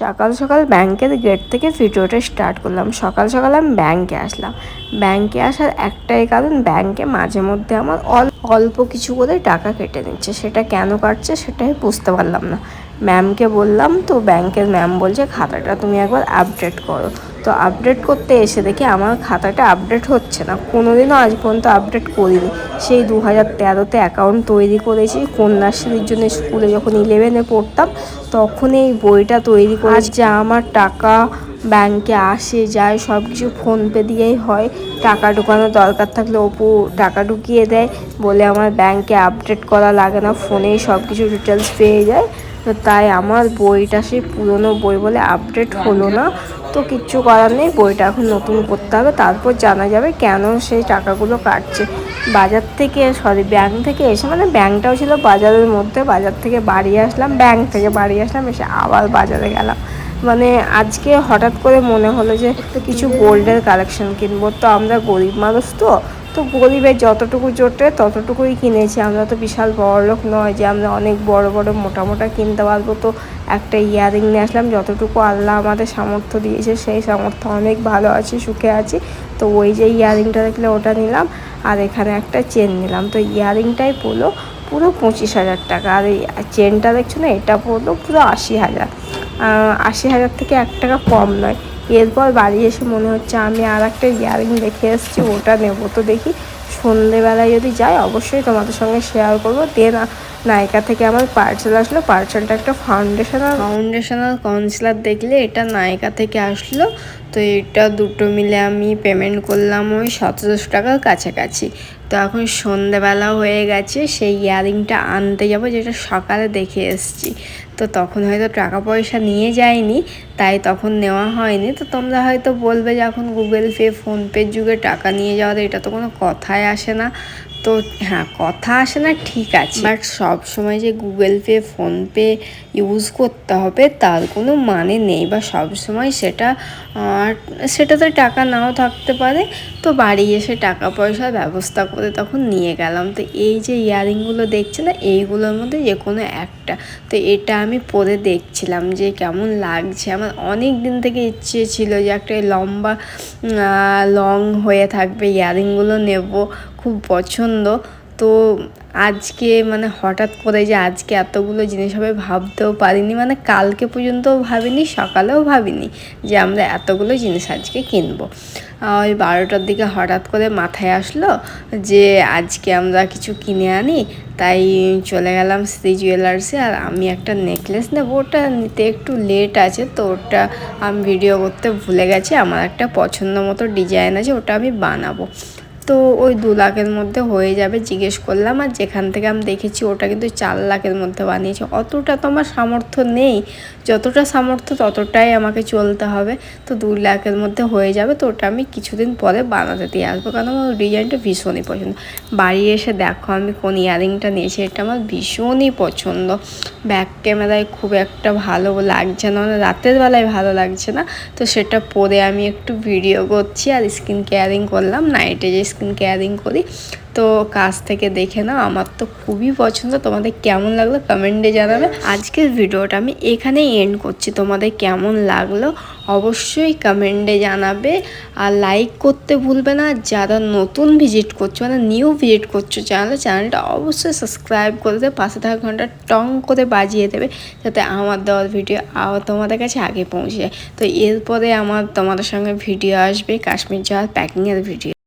সকাল সকাল ব্যাংকের গেট থেকে ভিডিওটা স্টার্ট করলাম। সকাল সকাল আমি ব্যাংকে আসলাম। ব্যাংকে আসার একটাই কারণ ব্যাংকে মাঝে মধ্যে আমার অল্প অল্প কিছু করে টাকা কেটে নিচ্ছে। সেটা কেন কাটছে সেটাই বুঝতে পারলাম না। ম্যামকে বললাম তো ব্যাংকের ম্যাম বলছে খাতাটা তুমি একবার আপডেট করো। তো আপডেট করতে এসে দেখি আমার খাতাটা আপডেট হচ্ছে না। কোনো দিনও আজ পর্যন্ত আপডেট করিনি। সেই দু হাজার তেরোতে অ্যাকাউন্ট তৈরি করেছি। কন্যাশ্রীর জন্য স্কুলে যখন ইলেভেনে পড়তাম তখন এই বইটা তৈরি করে যা আমার টাকা ব্যাংকে আসে যায় সব কিছু ফোনপে দিয়েই হয়। টাকা ঢোকানোর দরকার থাকলে অপু টাকা ঢুকিয়ে দেয়। বলে আমার ব্যাংকে আপডেট করা লাগে না ফোনেই সব কিছু ডিটেলস পেয়ে যায়। তো তাই আমার বইটা সেই পুরনো বই বলে আপডেট হলো না। তো কিচ্ছু করার নেই, বইটা এখন নতুন করতে হবে, তারপর জানা যাবে কেন সেই টাকাগুলো কাটছে। বাজার থেকে সরি ব্যাংক থেকে এসে মানে ব্যাংকটাও ছিল বাজারের মধ্যে, বাজার থেকে বাড়ি আসলাম, ব্যাংক থেকে বাড়ি আসলাম, এসে আবার বাজারে গেলাম। মানে আজকে হঠাৎ করে মনে হলো যে কিছু গোল্ডের কালেকশন কিনবো। তো আমরা গরিব মানুষ তো তো গরিবের যতটুকু জোটে ততটুকুই কিনেছি। আমরা তো বিশাল বড় লোক নয় যে আমরা অনেক বড় বড়, মোটা মোটা কিনতে পারব। তো একটা ইয়ারিং নিয়ে আসলাম, যতটুকু আল্লাহ আমাদের সামর্থ্য দিয়েছে সেই সামর্থ্য অনেক ভালো আছি, সুখে আছি। তো ওই যে ইয়ারিংটা দেখলে ওটা নিলাম আর এখানে একটা চেন নিলাম। তো ইয়ারিংটাই পড়ল পুরো পঁচিশ হাজার টাকা। আর এই চেনটা দেখছ না, এটা পড়ল পুরো আশি হাজার। আশি হাজার থেকে এক টাকা কম নয়। এরপর বাড়ি এসে মনে হচ্ছে আমি আর একটা ইয়ারিং দেখে এসেছি, ওটা নেব। তো দেখি সন্ধেবেলায় যদি যাই, অবশ্যই তোমাদের সঙ্গে শেয়ার করব। দেন নায়িকা থেকে আমার পার্সেল আসলো। পার্সেলটা একটা ফাউন্ডেশনাল ফাউন্ডেশনাল কাউন্সিলার দেখলে এটা নায়িকা থেকে আসলো। তো এটা দুটো মিলে আমি পেমেন্ট করলাম ওই সতেরোশো টাকার কাছাকাছি। তো এখন সন্ধেবেলা হয়ে গেছে, সেই ইয়ারিংটা আনতে যাব যেটা সকালে দেখে এসছি। তো তখন হয়তো টাকা পয়সা নিয়ে যায়নি, তাই তখন নেওয়া হয়নি। তো তোমরা হয়তো বলবে যে এখন গুগল পে ফোনপের যুগে টাকা নিয়ে যাওয়ার এটা তো কোনো কথাই আসে না। তো হ্যাঁ কথা আসে না, ঠিক আছে। বাট সব সময় যে গুগল পে ফোনপে ইউজ করতে হবে, তার কোনো মানে নেই। বা সব সময় সেটা সেটাতে টাকা নাও থাকতে পারে। তো বাড়ি এসে টাকা পয়সার ব্যবস্থা করে তখন নিয়ে গেলাম। তো এই যে ইয়ারিংগুলো দেখছে না, এইগুলোর মধ্যে যে কোনো একটা। তো এটা আমি পরে দেখছিলাম যে কেমন লাগছে। আমার অনেক দিন থেকে ইচ্ছে ছিল যে একটা লম্বা লং হয়ে থাকবে ইয়ারিংগুলো নেব, খুব পছন্দ। তো আজকে মানে হঠাৎ করে যে আজকে এতগুলো জিনিস হবে ভাবতেও পারিনি মানে কালকে পর্যন্তও ভাবিনি, সকালেও ভাবিনি যে আমরা এতগুলো জিনিস আজকে কিনবো। ওই বারোটার দিকে হঠাৎ করে মাথায় আসলো যে আজকে আমরা কিছু কিনে আনি, তাই চলে গেলাম শ্রী জুয়েলার্সে আর আমি একটা নেকলেস নেব। ওটা নিতে একটু লেট আছে তো ওটা আমি ভিডিও করতে ভুলে গেছি, আমার একটা পছন্দ মতো ডিজাইন আছে, ওটা আমি বানাবো। তো ওই দু লাখের মধ্যে হয়ে যাবে জিজ্ঞেস করলাম, আর যেখান থেকে আমি দেখেছি ওটা কিন্তু চার লাখের মধ্যে বানিয়েছে। অতটা তো আমার সামর্থ্য নেই, যতটা সামর্থ্য ততটাই আমাকে চলতে হবে। তো দু লাখের মধ্যে হয়ে যাবে তো ওটা আমি কিছুদিন পরে বানাতে দিয়ে আসব, কারণ আমার ডিজাইনটা ভীষণই পছন্দ। বাড়ি এসে দেখো আমি কোন ইয়ারিংটা নিয়েছি, এটা আমার ভীষণই পছন্দ। ব্যাক ক্যামেরায় খুব একটা ভালো লাগছে না মানে রাতের বেলায় ভালো লাগছে না। তো সেটা পরে আমি একটু ভিডিও করছি আর স্কিন কেয়ারিং করলাম, নাইটে যে স্কিন কেয়ারিং করি। তো কাছ থেকে দেখে নাও, আমার তো খুবই পছন্দ। তোমাদের কেমন লাগল কমেন্টে জানাবে। আজকের ভিডিওটা আমি এখানেই এন্ড করছি। তোমাদের কেমন লাগল অবশ্যই কমেন্টে জানাবে। আর লাইক করতে ভুলবে না। যারা নতুন ভিজিট করছ মানে নিউ ভিজিট করছ চ্যানেলে চ্যানেলটা অবশ্যই সাবস্ক্রাইব করে দেবে। পাশে থাকা ঘণ্টা টং করে বাজিয়ে দেবে, যাতে আমার দেওয়ার ভিডিও তোমাদের কাছে আগে পৌঁছে যায়। তো এরপরে আমার তোমাদের সঙ্গে ভিডিও আসবে কাশ্মীর যাওয়ার প্যাকিংয়ের ভিডিও